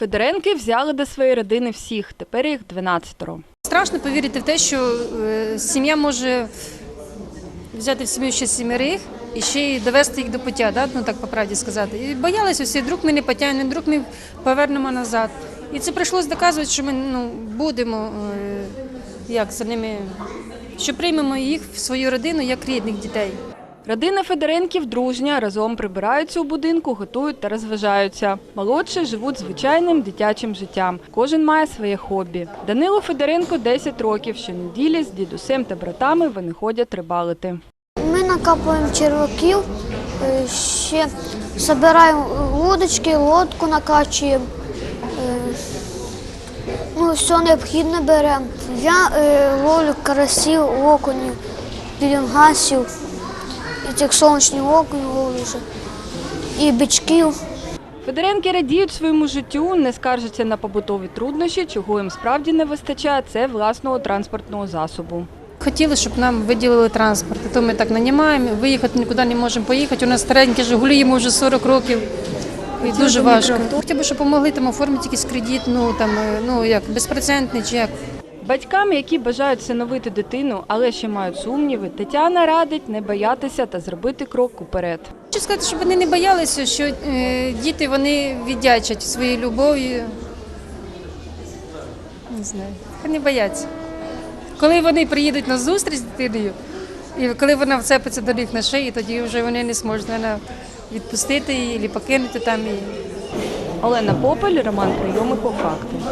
Федоренки взяли до своєї родини всіх, тепер їх 12. Страшно повірити в те, що е, сім'я може взяти в сім'ю ще сімерих і ще й довести їх до пуття, да? ну так по правді сказати. І боялися всі, вдруг ми не потягнемо, вдруг ми повернемо назад. І це прийшлося доказувати, що ми ну, будемо е, як за ними, що приймемо їх в свою родину як рідних дітей. Родина Федоренків дружня, разом прибираються у будинку, готують та розважаються. Молодші живуть звичайним дитячим життям. Кожен має своє хобі. Данилу Федоренко 10 років. Щонеділі з дідусем та братами вони ходять рибалити. Ми накапуємо черваків, е, ще збираємо вудочки, лодку накачуємо. е, Ну, все необхідне беремо. Я е, ловлю карасів, окунів, пілінгасів, і цих сонячних вже, і бичків. Федоренки радіють своєму життю, не скаржаться на побутові труднощі, чого їм справді не вистачає, це власного транспортного засобу. Хотіли, щоб нам виділили транспорт, то ми так нанімаємо, виїхати нікуди не можемо поїхати. У нас старенькі Жигулі, йому вже 40 років. І дуже важко. Хотів би, щоб допомогли там оформити якийсь кредит, ну там е, ну як безпроцентний чи як. Батькам, які бажають всиновити дитину, але ще мають сумніви, Тетяна радить не боятися та зробити крок уперед. Хочу сказати, щоб вони не боялися, що е, діти вони віддячать своєю любов'ю. Не знаю, не бояться. Коли вони приїдуть на зустріч з дитиною, і коли вона вцепиться до них на шиї, тоді вже вони не зможуть мене відпустити її або покинути там її. Олена Попель, Роман Прийоми по факту.